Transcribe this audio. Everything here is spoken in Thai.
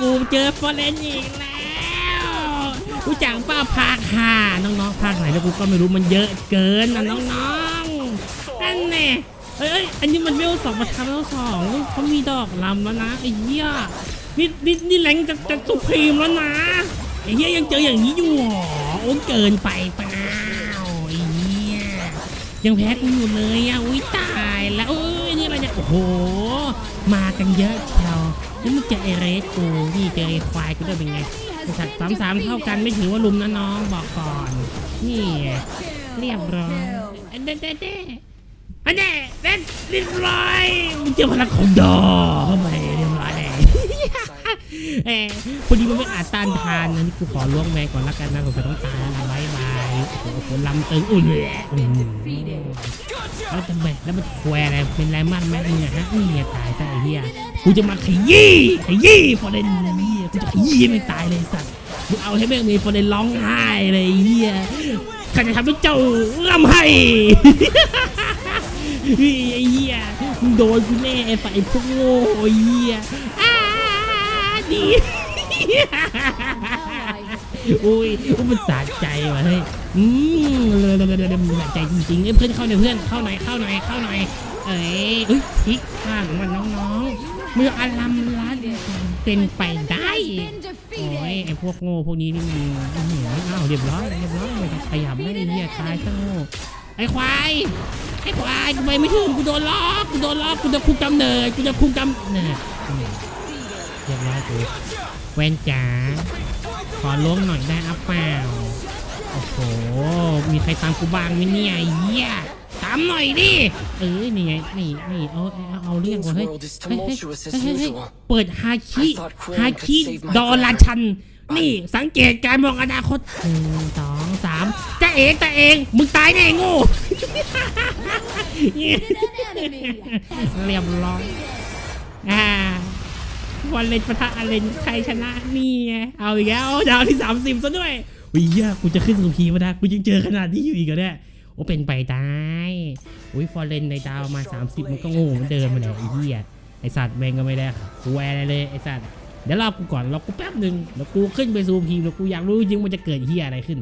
กูเจอฟอร์เรนอีกแล้วรู้จักป้าภาคหาน้องๆภาคไหนแล้วกูก็ไม่รู้มันเยอะเกินนะน้องๆนั่นแน่เอ้ยอันนี้มันเวลสองประทับแล้วสองเขามีดอกลำแล้วนะไอ้เหี้ยนี่นี่นี่แรงจะจะสุพรีมแล้วนะไอ้เหี้ยยังเจออย่างนี้อยู่หรอโอ้เกินไปเปล่าไอ้เหี้ยยังแพ้กูอยู่เลยอะอุ้ยตายแล้วเอ้ย โอ้โห มากันเยอะเชียวนี่มึงเจอไอเรสกูนี่เจอไอควายกูด้วยเป็นไงไอสัตว์สามสามเท่ากันไม่ถือว่าลุมนะน้องบอกก่อน นี่เรียบร้อยอันเด้เด้เด้อันเด้เด้เรียบร้อยมึงเจอพลังของดอเข้าไปเรียบร้อยเลยเอ้พอดีมันไม่อาจต้านทานนะนี่กูขอล้วงแมงก่อนละกันนะผมจะต้องตายแล้วนะบายบา โอ้โหลำตึงอุ่นเลยแล้วทำไมแล้วมันแควอะไรเป็นไรมั่นไหมเนี่ยฮะนี่ไงตายซะไอ้เหี้ยกูจะมาขยี้ขยี้ฟอร์เรนเหี้ยกูจะขยี้ให้มันตายเลยสัตว์กูเอาให้แม่งมีฟอร์เรนร้องไห้เลยเหี้ยข้าจะทำให้เจ้าร่ำไห้เฮ้ยไอ้เหี้ยมึงโดนกูแน่ไอ้ฝ่ายพวกโง่ไอ้เหี้ยอ้าดี อุ้ยอุ้ยมันสะใจว่ะเฮ้ยอืมเร็วๆๆๆมันสะใจจริงๆเอ้ยเพื่อนเข้าหน่อยเพื่อนเข้าหน่อยเข้าหน่อยเข้าหน่อยเอ้ยเอ้ยพลิกข้างมันน้องๆมืออารัมล้านเป็นไปได้โอ้ยไอพวกโง่พวกนี้นี่มันอื้อหืออ้าวเรียบร้อยเรียบร้อยม่ต้องขยับไม่ได้เหี้ยตายซะโง่ไอควายไอ้ควายกูไปไม่ถึงกูโดนล็อกกูโดนล็อกกูจะคุมกำเนิดกูจะคุมกำเนิดอืมเรียบร้อยกูแวนจ๋า ขอล้วงหน่อยได้อัปเปล่าโอ้โห มีใครตามกูบ้างไหมเนี่ยไอ้เหี้ยตามหน่อยดิ เออนี่ไง นี่นี่เอาเอาเอาเรื่องก่อนเฮ้ย world is เฮ้ยเฮ้ย tumultuous as เฮ้ยเฮ้ย usual. เปิดฮาคิ I thought Quinn ฮา could คิ save my ดอลลา friend. ชัน นี่สังเกตการมองอนาคตหนึ่งสองสามจ้าเองจ้าเอง มึงตายแน่โง่เรียบร้อยอ่า วันเลนปะทะอเลนใครชนะนี่ไงเอาอีกแล้วดาวที่ 30ซะด้วยวิยากูจะขึ้นสู่พีมาได้กูยังเจอขนาดนี้อยู่อีกเหรอเนี่ยโอ้เป็นไปได้อุ้ยฟอร์เรนในดาวมา 30 มันก็โง่เหมือนเดิมมาเลยไอ้เหี้ยไอสัตว์แม่งก็ไม่ได้กูแอะไรเลยไอสัตว์เดี๋ยวรอกูก่อนรอกูแป๊บหนึ่งเดี๋ยวกูขึ้นไปสูพีแล้วกูอยากรู้จริงมันจะเกิดเหี้ยอะไรขึ้น